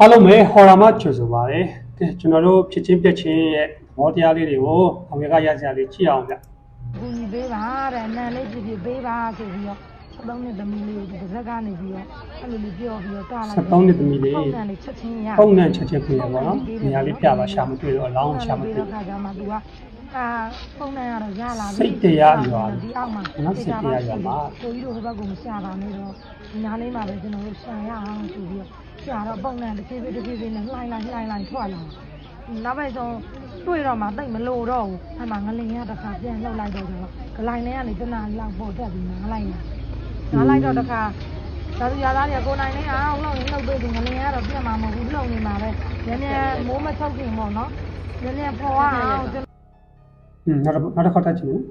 အားလုံးပဲဟော်ရာမကြိုဆိုပါရယ်ကဲကျွန်တော်တို့ဖြစ်ချင်းပြက်ချင်းရဲ့သဘောတရားလေးတွေကိုအမေကရစရာလေးကြည့်အောင်ဗျကူညီပေးပါတဲ့အနံလေးပြပြပေးပါဆိုပြီးတော့73နှစ်သမီးလေးကိုဒီတစ်စက်ကနေပြီးတော့အဲ့လိုလေးပြောပြီးတော့တားလိုက်73နှစ်သမီးလေးပုံစံလေးချက်ချင်းရပုံနဲ့ချက်ချက်ပြရပါတော့နေရာလေးပြပါရှာမတွေ့တော့အလောင်းရှာမတွေ့တော့ခါကြမှာ तू ကအာပုံနဲ့ရတော့ရလာပြီစိတ်တရားရွာဒီအောက်မှာနော်စိတ်တရားရွာမှာကိုကြီးတို့ဟိုဘက်ကမရှာပါနဲ့တော့ဒီနားလေးမှာပဲကျွန်တော်တို့ရှာရအောင်ဆိုပြီးတော့ ရှာတော့ပုံနဲ့တစ်ဖြည်းဖြည်းတစ်ဖြည်းဖြည်းနဲ့လှိုင်းလိုက်လှိုင်းလိုက်ထွက်လာနောက်ပိုင်းဆုံးတွေ့တော့မှတိတ်မလို့တော့ဘူးအဲ့မှာငလင်ရတစ်ခါပြန်လှုပ်လိုက်တော့ကျတော့ဂလိုင်းထဲကနေတနာလောက်ပေါ်တက်ပြီးနားလိုက်ရနားလိုက်တော့တစ်ခါဒါသူရသားတွေကကိုနိုင်နေအောင်လှုပ်ရင်လှုပ်ပေးသူငလင်ကတော့ပြတ်မှာမဟုတ်ဘူးလှုပ်နေမှာပဲနည်းနည်းမိုးမချုပ်ခင်ပေါ့နော်နည်းနည်းပေါ်အောင်ကျွန်ဟင်းနောက်တစ်နောက်တစ်ခေါက်တက်ကြည့်နော်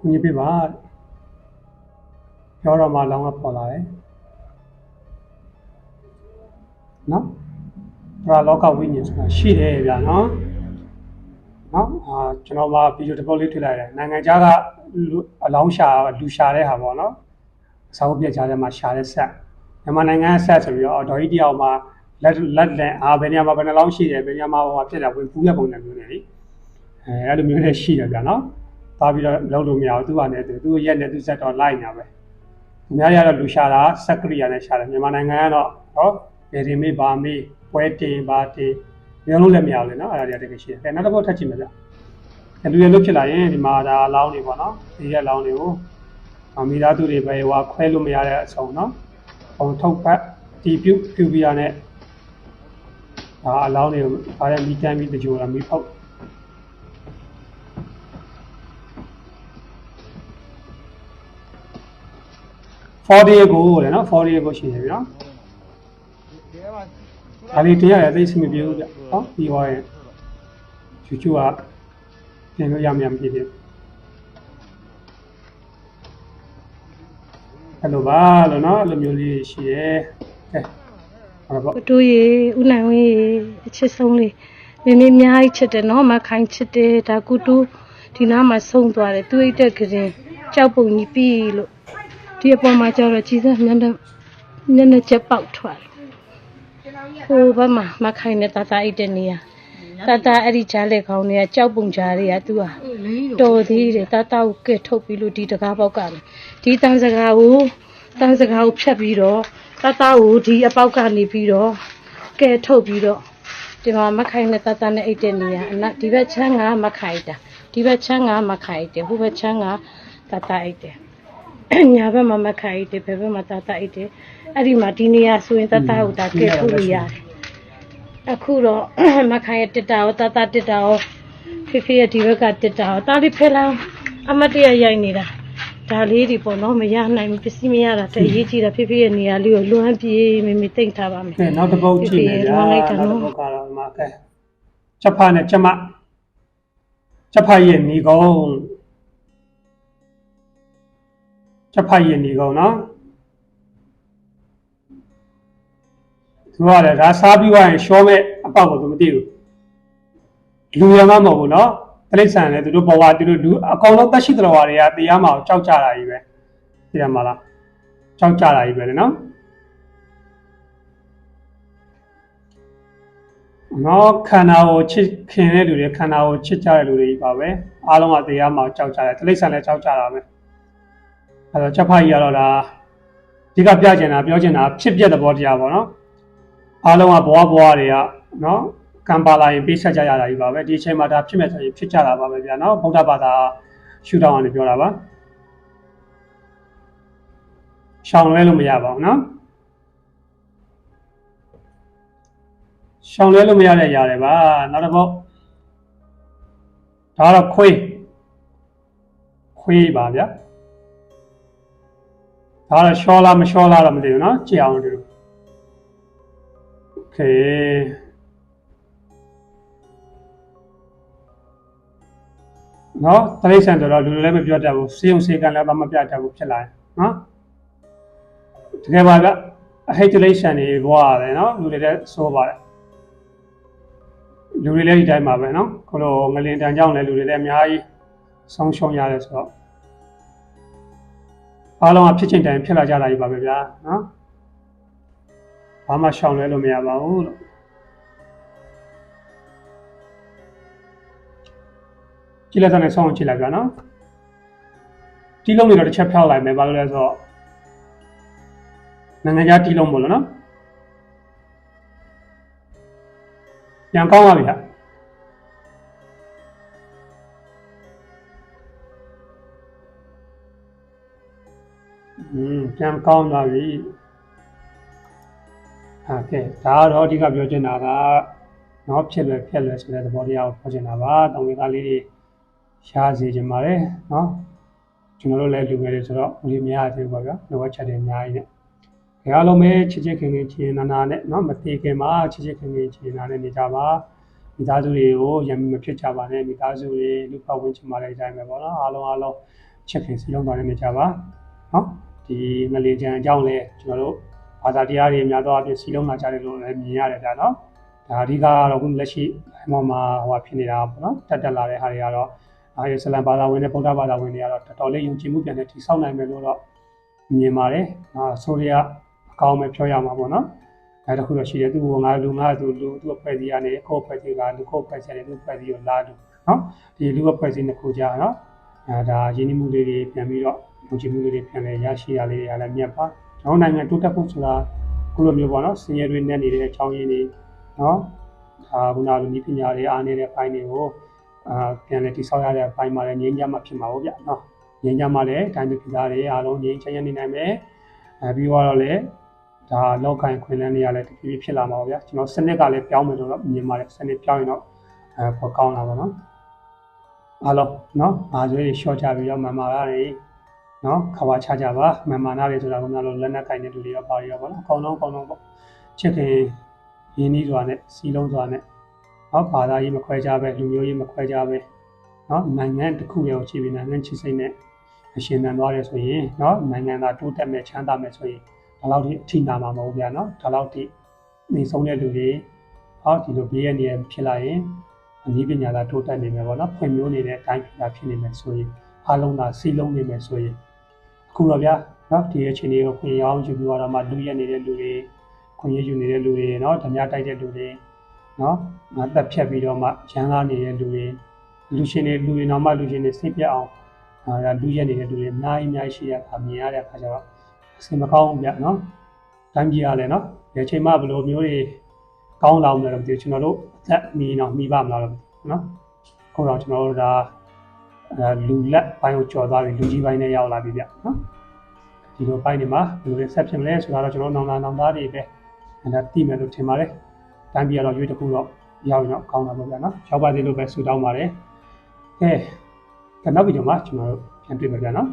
ကုညီပေးပါပြောတော့မှလောင်းကပေါ်လာတယ် နော်ဒါလောကဝိညာဉ်ဆိုတာရှိတယ်ဗျာနော်နော်အာကျွန်တော်မှာဗီဒီယိုတစ်ပုတ်လေးတွေ့လိုက်တယ်နိုင်ငံခြားကလူအလောင်းရှာလူရှာတဲ့ဟာပေါ့နော်အစာအုပ်ပြက်ကြားထဲမှာရှာတဲ့ဆက်မြန်မာနိုင်ငံကဆက်ဆိုပြီးတော့ဒေါ်ကြီးတယောက်မှာလက်လက်လက်အာဘယ်နေရာမှာဘယ်နှလောင်းရှိတယ်ဘယ်နေရာမှာဟိုဟာဖြစ်တာဝင်ပူးရပုံစံမျိုးနဲ့လေအဲအဲ့လိုမျိုးနဲ့ရှိတယ်ဗျာနော်။သွားပြီးတော့လုံးလို့မရဘူးသူကလည်းသူသူရက်နဲ့သူစက်တော့လိုက်နေတာပဲ။အများကြီးကတော့လူရှာတာစက်ကရိယာနဲ့ရှာတယ်မြန်မာနိုင်ငံကတော့ ဟောဗေဒီမေးဘာမေးပွဲတင်ဘာတင်မျိုးလုံးလည်းမရဘူးလေနော်အဲ့ဒါတွေကတကယ်ရှိတယ်။အဲနောက်တစ်ပုတ်ထပ်ကြည့်မယ်ဗျ။အဲလူရလို့ဖြစ်လာရင်ဒီမှာဒါအလောင်းတွေပေါ့နော်။ဒီရက်လောင်းတွေကိုအမိသားစုတွေပဲဟိုခွဲလို့မရတဲ့အဆုံးနော်။ပုံထုတ်ပတ်တီပြုတ်ပြူပြရနဲ့ဒါအလောင်းတွေကိုဗားတဲ့မိတမ်းမိတကြိုတာမိဖောက်40ကိုတဲ့နော်40ကိုရှိတယ်ဗျနော် ဒါလေးတရားရသိစမပြေဘူးဗျဟောပြီးသွားရင်ချူချူကပြင်လို့ရမရမဖြစ်ဖြစ်အဲ့လိုပါလို့နော်အဲ့လိုမျိုးလေးရှိတယ်ကဲအဲ့တော့ကိုတို့ရေဦးနိုင်ဝင်းရေအချစ်ဆုံးလေးမင်းမင်းအများကြီးချစ်တယ်နော်မခိုင်ချစ်တယ်ဒါကုတူဒီနားမှာဆုံးသွားတယ်သူအိတ်တဲ့ကရင်ကြောက်ပုံကြီးပြီးလို့ဒီအပေါ်မှာကျတော့ကြီးစက်မျက်နှာမျက်နှာချက်ပေါက်ထွက်တယ် ဟိုဘက်မှာမခိုင်နဲ့တတအိတ်တဲ့နေရာတတအဲ့ဒီကြားလက်ခေါင်းတွေကကြောက်ပုံကြားတွေကသူကတော်သေးတယ်တတကိုကဲထုတ်ပြီးလို့ဒီတကားပေါက်ကလည်းဒီတန်စကားကိုတန်စကားကိုဖြတ်ပြီးတော့တတကိုဒီအပေါက်ကနေပြီးတော့ကဲထုတ်ပြီးတော့ဒီမှာမခိုင်နဲ့တတနဲ့အိတ်တဲ့နေရာအနဒီဘက်ချမ်းကမခိုင်တာဒီဘက်ချမ်းကမခိုင်တယ်ဟိုဘက်ချမ်းကတတအိတ်တယ် ညာဘက်မှာမခိုင်အိတ်တယ်ဘယ်ဘက်မှာတတအိတ်တယ်အဲ့ဒီမှာဒီနေရာဆိုရင်တတကိုဒါကဲထုတ်လို့ရတယ်အခုတော့မခိုင်ရဲ့တစ်တာရောတတတစ်တာရောဖေဖေရဲ့ဒီဘက်ကတစ်တာရောတားလေးဖဲလောင်းအမတ်တရရိုက်နေတာဒါလေးဒီပေါ့နော်မရနိုင်ဘူးပစ္စည်းမရတာတအရေးကြီးတာဖေဖေရဲ့နေရာလေးကိုလွှမ်းပြေးမိမိတိတ်ထားပါမယ်ကဲနောက်တစ်ပုတ်ကြည့်မယ်ဗျာဖေဖေနောက်ကတစ်နော်ပုတ်ကတော့ဒီမှာကဲချက်ဖာနဲ့ချက်မချက်ဖာရဲ့ညီကု ချက်ဖာရဲ့ညီကုန်းနော်သူကလည်းဒါစားပြီးသွားရင်ရှောမဲ့အပေါက်ကိုသူမသိဘူးလူရမမဟုတ်ဘူးနော်တိရစ္ဆာန်လည်းသူတို့ဘဝသူတို့လူအကောင်လုံးတက်ရှိတော်ဝါတွေကတရားမအောင်ကြောက်ကြတာကြီးပဲသိရမလားကြောက်ကြတာကြီးပဲလေနော်နော်ခန္ဓာကိုချစ်ခင်တဲ့လူတွေခန္ဓာကိုချစ်ကြတဲ့လူတွေကြီးပါပဲအားလုံးကတရားမှကြောက်ကြတယ်တိရစ္ဆာန်လည်းကြောက်ကြတာပဲ အဲတော့ချက်ဖတ်ကြီးကတော့ဒါဒီကပြကျင်တာပြောကျင်တာဖြစ်ပြတဲ့ဘောတရားပေါ့နော်အားလုံးကဘဝဘဝတွေကနော်ကံပါလာရင်ပေးဆက်ကြရတာကြီးပါပဲဒီအချိန်မှာဒါဖြစ်မဲ့ဆိုရင်ဖြစ်ကြတာပါပဲဗျာနော်ဗုဒ္ဓဘာသာရှုထောင့်ကနေပြောတာပါရှောင်လွဲလို့မရပါဘူးနော်ရှောင်လဲလို့မရတဲ့ຢာတွေပါနောက်တစ်ပုတ်ဒါကတော့ခွေးခွေးပါဗျာ ဒါကတော့ရှောလားမရှောလားတော့မသိဘူးเนาะကြည့်အောင်ဒီလိုโอเคနော်တရိษံဆိုတော့လူတွေလည်းမပြောတတ်ဘူးစေုံစေကန်လည်းမပြတတ်ဘူးဖြစ်လာတယ်နော်တကယ်ပါဗျအဟိတ်တရိษံတွေဘွားရတယ်နော်လူတွေလည်းစိုးပါတယ် လူတွေလည်းဒီတိုင်းပါပဲเนาะခလိုငလင်တန်ကြောင့်လည်းလူတွေလည်းအများကြီးဆုံးရှုံးရတယ်ဆိုတော့ အားလုံးကဖြစ်ချင်းတိုင်ဖြစ်လာကြတာကြီးပါပဲဗျာနော်ဘာမှရှောင်လဲလို့မရပါဘူးလို့ကြည့်လိုက်တဲ့ဆောင်းကြည့်လိုက်ဗျာနော်တီးလုံးတွေတော့တစ်ချက်ဖြောက်လိုက်မယ်ဘာလို့လဲဆိုတော့နိုင်ငံခြားတီးလုံးမို့လို့နော်ပြန်ကောင်းပါပြီဟာ ပြန်ကောင်းသွားပြီဟုတ်ကဲ့ဒါတော့အဓိကပြောချင်တာကနော်ဖြစ်လွယ်ဖြစ်လွယ်ဆိုတဲ့သဘောတရားကိုပြောချင်တာပါတောင်ကြီးသားလေးတွေရှားစေချင်ပါတယ်နော်ကျွန်တော်တို့လည်းလူငယ်တွေဆိုတော့ဦးလေးများတယ်ပေါ့ဗျာလိုအပ်ချက်တွေအများကြီးနဲ့ခရလုံးပဲချစ်ချစ်ခင်ခင်ချင်နာနာနဲ့နော်မသေးခင်မှာချစ်ချစ်ခင်ခင်ချင်နာနဲ့နေကြပါမိသားစုတွေကိုရံမဖြစ်ကြပါနဲ့မိသားစုတွေလူပတ်ဝန်းကျင်မှာလည်းအတိုင်းပဲပေါ့နော်အားလုံးအားလုံးချစ်ခင်စလုံးပါနဲ့နေကြပါနော် ဒီငလေးချံအကြောင်းလဲကျွန်တော်တို့ဘာသာတရားတွေများသောအားဖြင့်စီလုံးလာကြတယ်လို့လည်းမြင်ရတယ်ဗျာနော်ဒါအဓိကကတော့ခုလက်ရှိအမောမှာဟိုဖြစ်နေတာပေါ့နော်တက်တက်လာတဲ့ဟာတွေကတော့အာရစလမ်ဘာသာဝင်နဲ့ဗုဒ္ဓဘာသာဝင်တွေကတော့တော်တော်လေးယုံကြည်မှုပြန်တဲ့တိဆောက်နိုင်မယ်လို့တော့မြင်ပါတယ်အာဆိုရီးယားအကောင်းပဲပြောရမှာပေါ့နော်အဲတခုတော့ရှိတယ်သူကငါလူငါသူလူသူ့အဖွဲ့အစည်းကနေကိုယ့်အဖွဲ့အစည်းကလူကိုယ့်အဖွဲ့အစည်းနဲ့သူ့အဖွဲ့အစည်းကိုလာလူနော်ဒီလူအဖွဲ့အစည်းနှစ်ခုကြာနော်အဲဒါရင်းနှီးမှုလေးတွေပြန်ပြီးတော့ ယုံကြည်မှုလေးတွေပြန်လဲရရှိရလေးတွေကလည်းမြတ်ပါကျွန်တော်နိုင်ငံတိုးတက်ဖို့ဆိုတာခုလိုမျိုးပေါ့နော်စင်ရတွေနဲ့နေတဲ့အကြောင်းရင်းတွေနော်ဒါခုနကလူပညာတွေအားနေတဲ့ဘိုင်းတွေကိုအာပြန်လဲတိဆောက်ရတဲ့ဘိုင်းမှာလည်းငြိမ်းချမ်းမှဖြစ်မှာပေါ့ဗျာနော်ငြိမ်းချမ်းမှလည်းတိုင်းပြည်ပြည်သားတွေအားလုံးငြိမ်းချမ်းရနေနိုင်မယ်အဲပြီးတော့လည်းဒါလောက်ကိုင်းခွင့်လန်းတွေရလည်းတဖြည်းဖြည်းဖြစ်လာမှာပေါ့ဗျာကျွန်တော်စနစ်ကလည်းပြောင်းမယ်လို့တော့မြင်ပါတယ်စနစ်ပြောင်းရင်တော့အဲပေါ်ကောင်းလာပါတော့အားလုံးနော်အားစွေးတွေရှော့ချပြီးတော့မမာရတွေ နော်ခါပါချကြပါမန်မာနာတွေဆိုတာကလည်းလက်နက်ကင်တဲ့လူတွေရောပါရရောပေါ့နော်အကောင်းဆုံးအကောင်းဆုံးပေါ့ချစ်ခင်ရင်းနှီးစွာနဲ့စီလုံးစွာနဲ့နော်ဘာသာရေးမခွဲကြပဲလူမျိုးရေးမခွဲကြပဲနော်နိုင်ငံတစ်ခုရောချီပြီးနိုင်ငံချစ်စိတ်နဲ့အရှင်သန်သွားတယ်ဆိုရင်နော်နိုင်ငံသားတိုးတက်မဲ့ချမ်းသာမဲ့ဆိုရင်ဒါလောက်ထိအထိနာမှာမဟုတ်ဗျာနော်ဒါလောက်ထိနေဆုံးတဲ့လူတွေဟောဒီလိုဘေးရနေရဖြစ်လာရင်အနည်းပညာသာတိုးတက်နေမယ်ပေါ့နော်ဖွံ့ဖြိုးနေတဲ့အတိုင်းပြည်သာဖြစ်နေမယ်ဆိုရင်အားလုံးသာစီလုံးနေမယ်ဆိုရင်အ ခုတော့ဗျာနော်ဒီအခြေအနေကိုခွင့်ရအောင်ယူပြီးတော့မှလူရက်နေတဲ့လူတွေခွင့်ရယူနေတဲ့လူတွေနော်ဓမြတိုက်တဲ့လူတွေနော်ငါတက်ဖြတ်ပြီးတော့မှရန်ကားနေတဲ့လူတွေလူရှင်တွေလူတွေတော့မှလူရှင်တွေစိတ်ပြတ်အောင်အဲဒါလူရက်နေတဲ့လူတွေအများကြီးအများကြီးရှိတဲ့အခါမြင်ရတဲ့အခါကျတော့အစင်မကောင်းဘူးဗျာနော်တိုင်းပြည်ရလဲနော်ဒီချိန်မှဘယ်လိုမျိုးတွေကောင်းလာအောင်လဲတော့မသိဘူးကျွန်တော်တို့အသက်မီတော့မိပါမလားတော့မသိဘူးနော်ခုတော့ကျွန်တော်တို့ဒါအဲ လူလက်ပိုင်းကိုကြော်သွားပြီလူကြီးပိုင်းနဲ့ရောက်လာပြီဗျနော်ဒီလိုပိုင်းတွေမှာဘယ်လိုလဲဆက်ဖြစ်မလဲဆိုတာတော့ကျွန်တော်နောင်လာနောင်သားတွေပဲအဲဒါသိမယ်လို့ထင်ပါတယ်တန်းပြတော့ရွေးတစ်ခုတော့ရောက်ရင်တော့ကောင်းတာပေါ့ဗျာနော်ရောက်ပါသေးလို့ပဲဆူတောင်းပါတယ်ကဲကနောက်ဗီဒီယိုမှာကျွန်တော်တို့ပြန်တွေ့ပါဗျာနော်